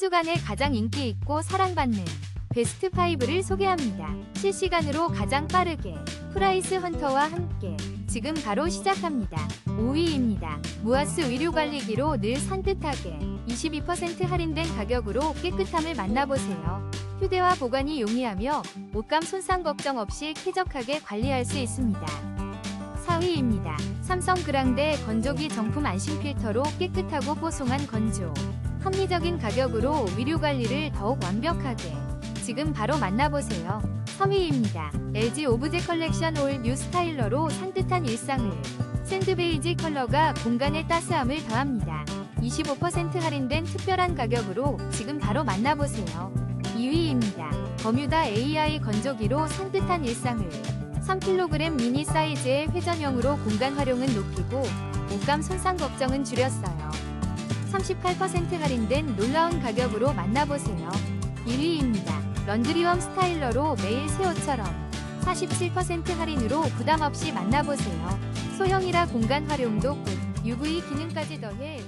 주간에 가장 인기 있고 사랑받는 베스트 5를 소개합니다. 실시간으로 가장 빠르게 프라이스 헌터와 함께 지금 바로 시작합니다. 5위입니다. 무아스 의류 관리기로 늘 산뜻하게 22% 할인된 가격으로 깨끗함을 만나보세요. 휴대와 보관이 용이하며 옷감 손상 걱정 없이 쾌적하게 관리할 수 있습니다. 4위입니다. 삼성 그랑데 건조기 정품 안심 필터로 깨끗하고 뽀송한 건조. 합리적인 가격으로 위류 관리를 더욱 완벽하게. 지금 바로 만나보세요. 3위입니다. LG 오브제 컬렉션 올 뉴 스타일러로 산뜻한 일상을. 샌드 베이지 컬러가 공간의 따스함을 더합니다. 25% 할인된 특별한 가격으로 지금 바로 만나보세요. 2위입니다. 버뮤다 AI 건조기로 산뜻한 일상을. 3kg 미니 사이즈의 회전형으로 공간 활용은 높이고 옷감 손상 걱정은 줄였어요. 38% 할인된 놀라운 가격으로 만나보세요. 1위입니다. 런드리웜 스타일러로 매일 새 옷처럼 47% 할인으로 부담 없이 만나보세요. 소형이라 공간 활용도 끝. UV 기능까지 더해